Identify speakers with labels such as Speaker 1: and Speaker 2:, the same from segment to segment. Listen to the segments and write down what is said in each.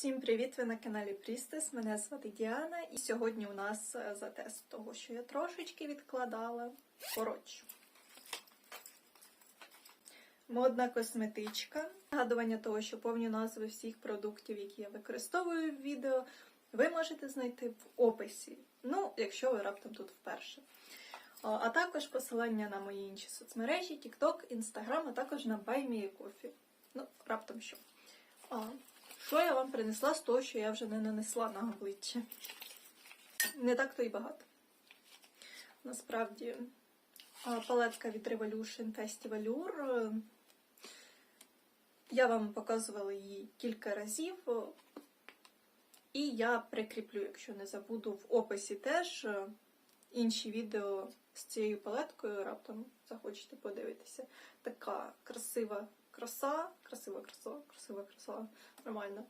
Speaker 1: Всім привіт! Ви на каналі Прістес. Мене звати Діана, і сьогодні у нас е, за тест того, що я трошечки відкладала. Коротше. Модна косметичка. Нагадування того, що повні назви всіх продуктів, які я використовую в відео, ви можете знайти в описі. Ну, якщо ви раптом тут вперше. А також посилання на мої інші соцмережі, TikTok, Instagram, а також на BuyMeACoffee. Ну, раптом що. Що я вам принесла з того, що я вже не нанесла на обличчя? Не так то й багато. Насправді, палетка від Revolution Festival е, Я вам показувала її кілька разів. е, І я прикріплю, якщо не забуду, в описі теж е, інші відео з цією палеткою раптом захочете подивитися. Така красива краса, красива краса, красива краса, нормально.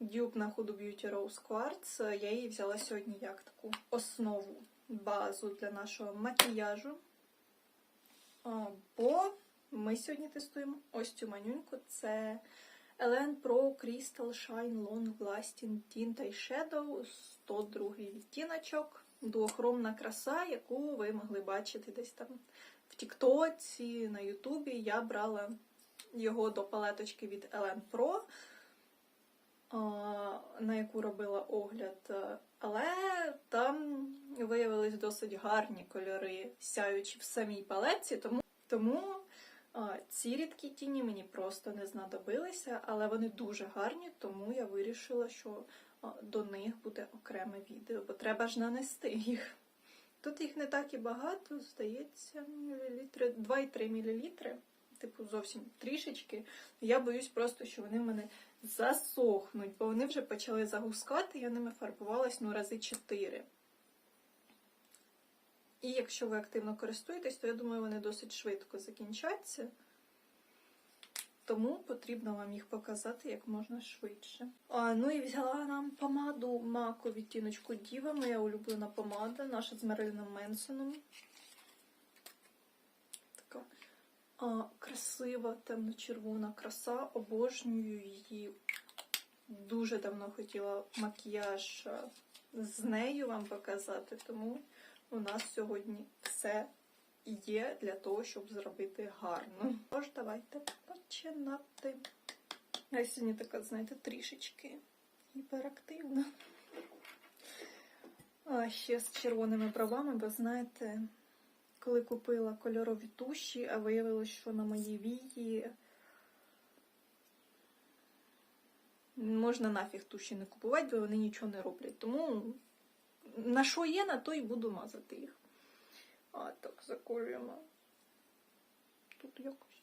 Speaker 1: Дюб на Hudo Beauty Rose Quartz. Я її взяла сьогодні як таку основу, базу для нашого макіяжу. Бо ми сьогодні тестуємо ось цю манюньку. Це Elen Pro Crystal Shine Long Lasting Tint Eyeshadow 102 відтіночок. Двохромна краса, яку ви могли бачити десь там в Тіктоці, на Ютубі. Я брала його до палеточки від Elen Pro, на яку робила огляд. Але там виявились досить гарні кольори, сяючі в самій палетці, тому, тому ці рідкі тіні мені просто не знадобилися, але вони дуже гарні, тому я вирішила, що до них буде окреме відео, бо треба ж нанести їх. Тут їх не так і багато, здається, мілілітри, 2,3 мілілітри, Типу, зовсім трішечки. Я боюсь просто, що вони в мене засохнуть, бо вони вже почали загускати, я ними фарбувалась ну, рази 4. І якщо ви активно користуєтесь, то я думаю, вони досить швидко закінчаться. Тому потрібно вам їх показати як можна швидше. А, Ну і взяла нам помаду Мако відтіночку Діва, моя улюблена помада, наша з Мериліном Менсоном. Така а, красива, темно-червона краса. Обожнюю її. Дуже давно хотіла макіяж з нею вам показати, тому у нас сьогодні все є для того, щоб зробити гарно. Тож, давайте починати. Я сьогодні така, знаєте, трішечки гіперактивна. А ще з червоними бровами, бо знаєте, коли купила кольорові туші, а виявилось, що на моїй вії можна нафіг туші не купувати, бо вони нічого не роблять. Тому на що є, на то і буду мазати їх. Так, заколюємо. Тут якось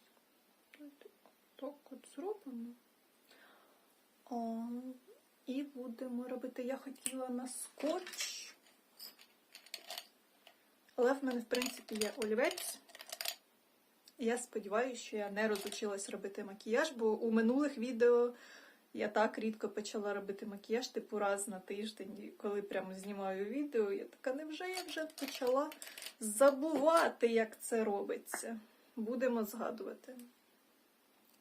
Speaker 1: так от зробимо. А, і будемо робити. Я хотіла на скотч. Але в мене, в принципі, є олівець. Я сподіваюся, що я не розучилась робити макіяж, бо у минулих відео я так рідко почала робити макіяж, типу раз на тиждень, коли прямо знімаю відео, я така, невже я вже почала забувати, як це робиться. Будемо згадувати.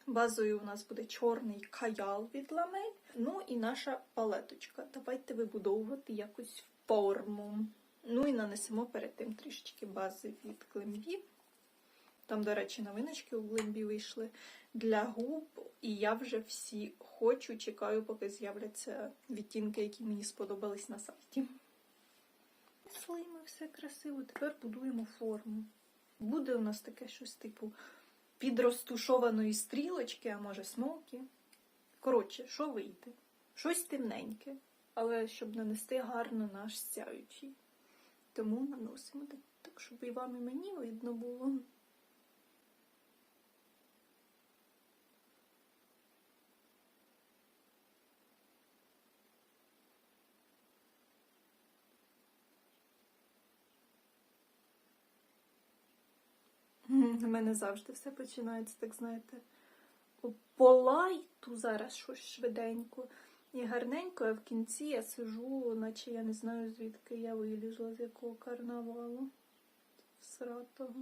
Speaker 1: Базою у нас буде чорний каял від ламель. Ну і наша палеточка. Давайте вибудовувати якусь форму. Ну і нанесемо перед тим трішечки бази від глимбі. Там, до речі, новиночки у глимбі вийшли для губ. І я вже всі хочу, чекаю, поки з'являться відтінки, які мені сподобались на сайті. Слимо, все красиво. Тепер будуємо форму. Буде у нас таке щось типу підростушованої стрілочки, а може смоки. Коротше, що вийде? Щось темненьке, але щоб нанести гарно наш сяючий. Тому наносимо так, щоб і вам і мені видно було. У мене завжди все починається, так знаєте, по лайту зараз щось швиденько і гарненько, а в кінці я сижу, наче я не знаю, звідки я вилізла, з якого карнавалу сратого.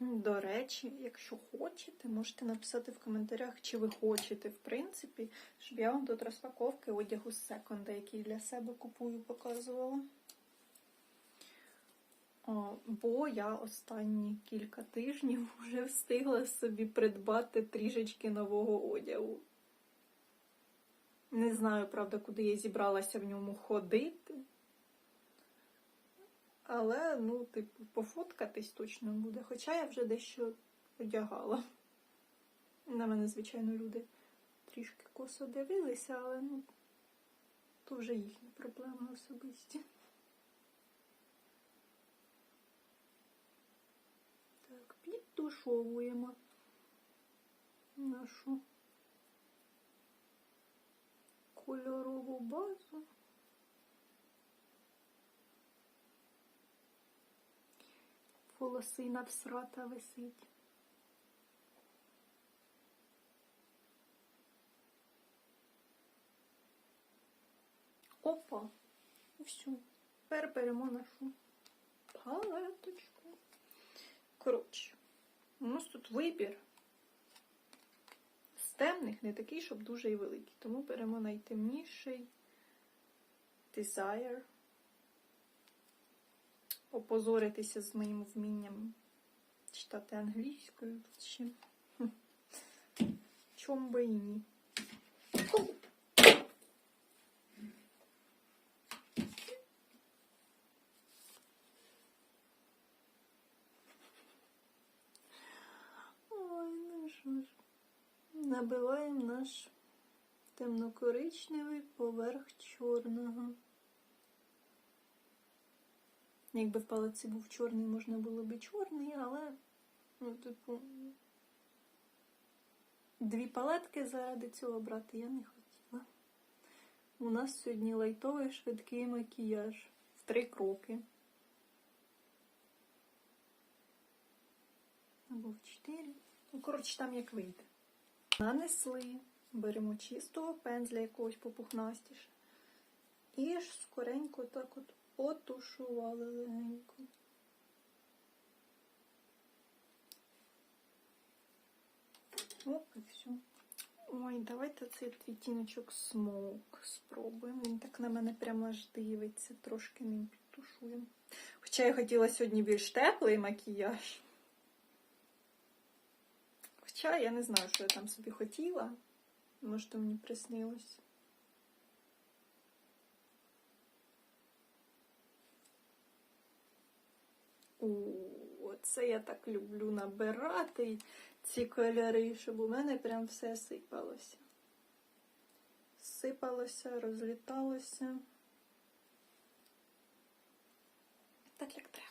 Speaker 1: До речі, якщо хочете, можете написати в коментарях, чи ви хочете, в принципі, щоб я вам тут розпаковки одягу секонда, який для себе купую, показувала. Бо я останні кілька тижнів вже встигла собі придбати трішечки нового одягу. Не знаю, правда, куди я зібралася в ньому ходити. Але, ну, типу, пофоткатись точно буде. Хоча я вже дещо одягала. На мене, звичайно, люди трішки косо дивилися, але ну, то вже їхні проблеми особисті. Так, підтушовуємо нашу кольорову базу. волосина всрата висить. Опа! Все. Тепер беремо нашу палеточку. Коротше, у нас тут вибір з темних, не такий, щоб дуже і великий. Тому беремо найтемніший Desire опозоритися з моїм вмінням читати англійською. Чи... Чом би і ні. Ой, ну що ж. Набиваємо наш темнокоричневий поверх чорного. Якби в палиці був чорний, можна було б чорний, але, ну, типу, дві палетки заради цього брати я не хотіла. У нас сьогодні лайтовий швидкий макіяж в три кроки. Або в чотири. Ну, коротше, там як вийде. Нанесли, беремо чистого пензля якогось попухнастіше. І ж скоренько так от потушували легенько. Оп, і все. Ой, давайте цей відтіночок смок спробуємо. Він так на мене прямо аж дивиться, трошки ним підтушуємо. Хоча я хотіла сьогодні більш теплий макіяж. Хоча я не знаю, що я там собі хотіла. Може, то мені приснилось. О, це я так люблю набирати ці кольори, щоб у мене прям все сипалося. Сипалося, розліталося. Так як треба.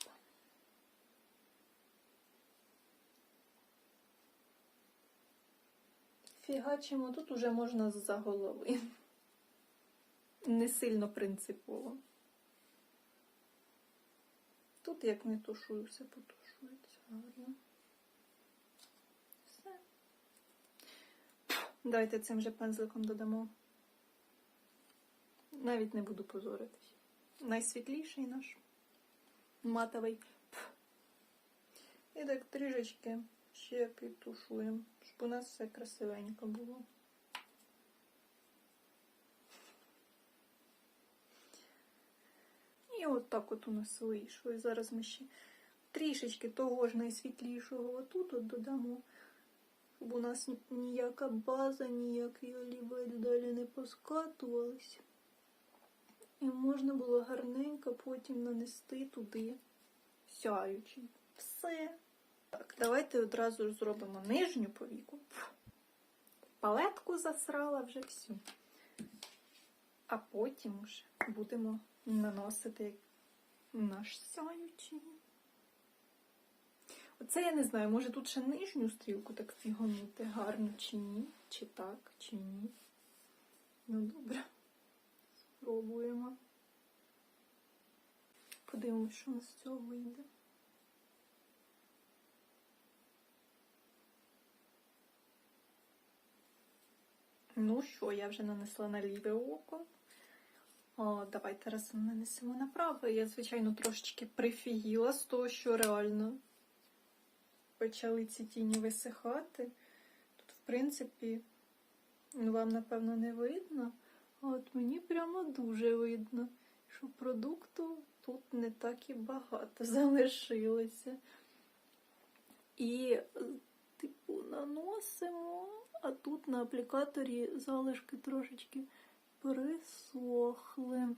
Speaker 1: Фігачимо тут уже можна з-за голови. Не сильно принципово. Тут як не тушую, все потушується гарно. Все. Давайте цим же пензликом додамо. Навіть не буду позоритись. Найсвітліший наш матовий. І так трішечки ще підтушуємо, щоб у нас все красивенько було. І от так от у нас вийшло. І зараз ми ще трішечки того ж найсвітлішого отут от додамо, щоб у нас ніяка база, ніякий олівець далі не поскатувалися. І можна було гарненько потім нанести туди сяючий. Все. Так, давайте одразу зробимо нижню повіку. Палетку засрала вже всю. А потім вже будемо наносити наш сяючий. Оце я не знаю, може тут ще нижню стрілку так фіганути гарно чи ні, чи так, чи ні. Ну добре. Спробуємо. Подивимось, що у нас з цього вийде. Ну що, я вже нанесла на ліве око. О, давайте раз нанесемо на праве. Я, звичайно, трошечки прифігіла з того, що реально почали ці тіні висихати. Тут, в принципі, ну, вам, напевно, не видно, а от мені прямо дуже видно, що продукту тут не так і багато залишилося. І, типу, наносимо, а тут на аплікаторі залишки трошечки присохли.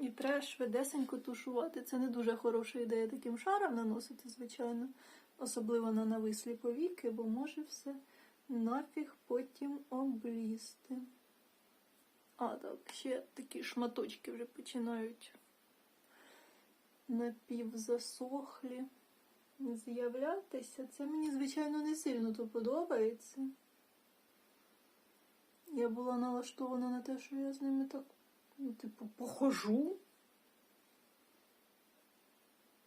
Speaker 1: І треба швидесенько тушувати. Це не дуже хороша ідея таким шаром наносити, звичайно, особливо на навислі повіки, бо може все нафіг потім облізти. А, так, ще такі шматочки вже починають напівзасохлі з'являтися. Це мені, звичайно, не сильно то подобається. Я була налаштована на те, що я з ними так, ну, типу, похожу.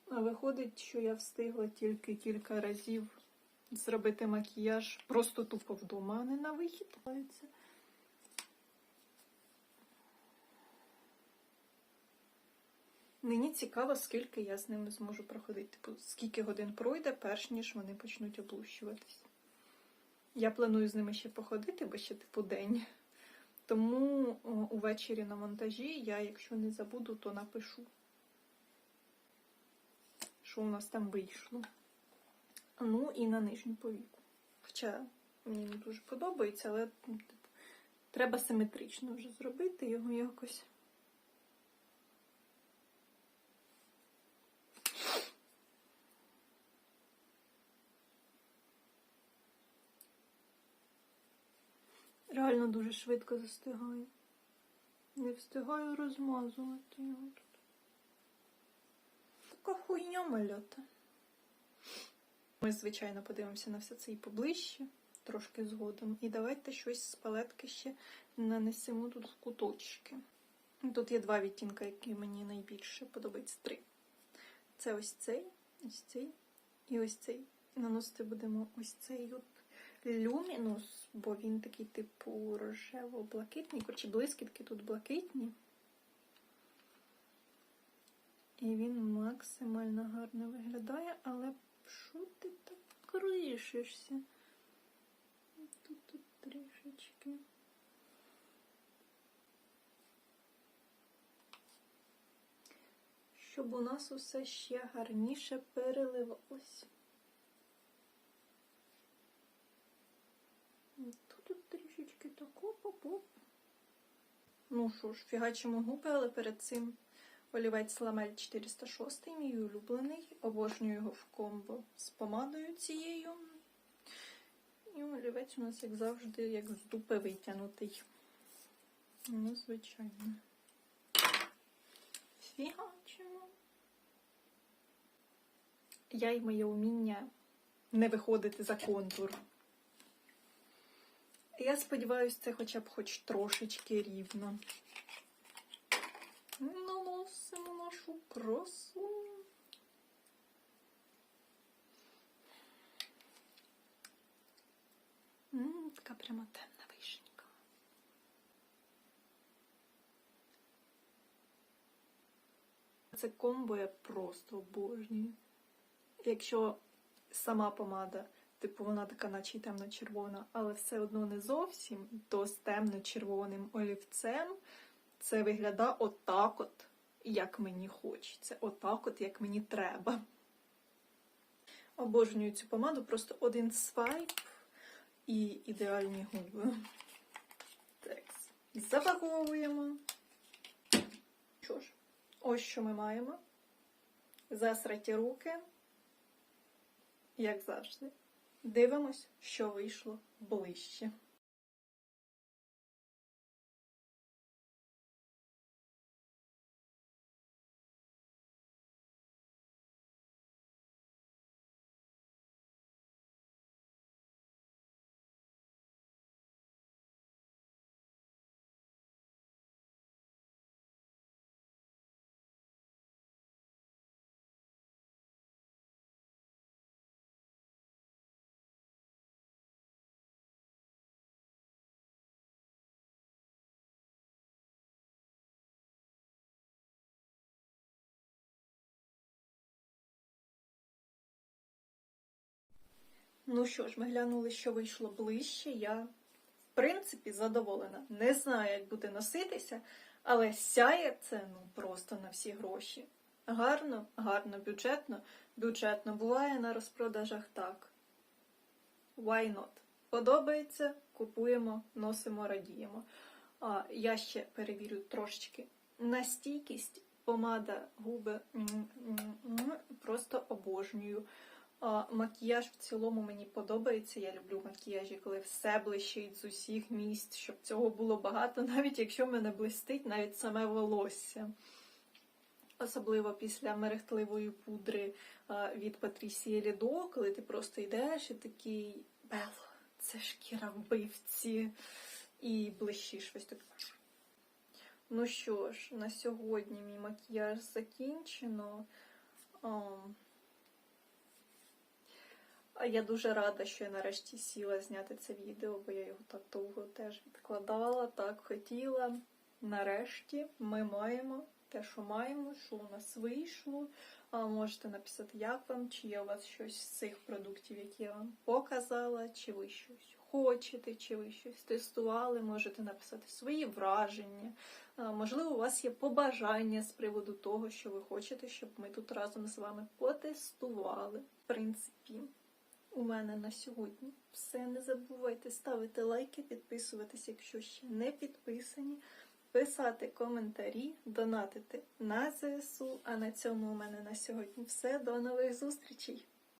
Speaker 1: А виходить, що я встигла тільки кілька разів зробити макіяж просто тупо вдома, а не на вихід. Мені цікаво, скільки я з ними зможу проходити. Типу, скільки годин пройде, перш ніж вони почнуть облущуватись. Я планую з ними ще походити, бо ще типу день. Тому увечері на монтажі я, якщо не забуду, то напишу, що у нас там вийшло. Ну і на нижню повіку. Хоча мені не дуже подобається, але ну, типу, треба симетрично вже зробити його якось. Реально дуже швидко застигаю. Не встигаю розмазувати його тут. Така хуйня мальота. Ми, звичайно, подивимося на все це і поближче, трошки згодом. І давайте щось з палетки ще нанесемо тут в куточки. Тут є два відтінки, які мені найбільше подобаються. Три. Це ось цей, ось цей і ось цей. І наносити будемо ось цей от люмінус, бо він такий, типу, рожево-блакитний. Коротше, блискітки тут блакитні. І він максимально гарно виглядає, але що ти так кришишся? Тут, тут трішечки. Щоб у нас усе ще гарніше переливалось. Тут трішечки поп. Ну що ж, фігачимо губи, але перед цим олівець Ламель 406, мій улюблений. Обожнюю його в комбо з помадою цією. І олівець у нас, як завжди, як з дупи витягнутий. Ну, звичайно. Фігачимо. Я і моє уміння не виходити за контур. Я сподіваюся, це хоча б хоч трошечки рівно. Наносимо нашу красу. Така прямо темна вишенька. Це комбо я просто обожнюю. Якщо сама помада Типу, вона така, наче й темно-червона, але все одно не зовсім, то з темно-червоним олівцем це виглядає отак от, як мені хочеться. Отак от, як мені треба. Обожнюю цю помаду, просто один свайп і ідеальні губи. Так, запаковуємо. Що ж, ось що ми маємо. Засраті руки, як завжди. Дивимось, що вийшло ближче. Ну що ж, ми глянули, що вийшло ближче. Я, в принципі, задоволена. Не знаю, як буде носитися, але сяє це ну просто на всі гроші. Гарно, гарно, бюджетно. Бюджетно буває на розпродажах так. Why not? Подобається, купуємо, носимо, радіємо. А, я ще перевірю трошечки на стійкість. Помада, губи просто обожнюю. Макіяж в цілому мені подобається. Я люблю макіяжі, коли все блищить з усіх місць, щоб цього було багато, навіть якщо мене блистить навіть саме волосся. Особливо після мерехтливої пудри від Патрісії Лідо, коли ти просто йдеш і такий Бело, це шкіра вбивці, і блищиш ось так. Ну що ж, на сьогодні мій макіяж закінчено. Я дуже рада, що я нарешті сіла зняти це відео, бо я його так довго теж відкладала, так хотіла. Нарешті ми маємо те, що маємо, що у нас вийшло. А можете написати, як вам, чи є у вас щось з цих продуктів, які я вам показала, чи ви щось хочете, чи ви щось тестували. Можете написати свої враження. Можливо, у вас є побажання з приводу того, що ви хочете, щоб ми тут разом з вами потестували. В принципі, у мене на сьогодні все. Не забувайте ставити лайки, підписуватися, якщо ще не підписані, писати коментарі, донатити на ЗСУ. А на цьому у мене на сьогодні все. До нових зустрічей!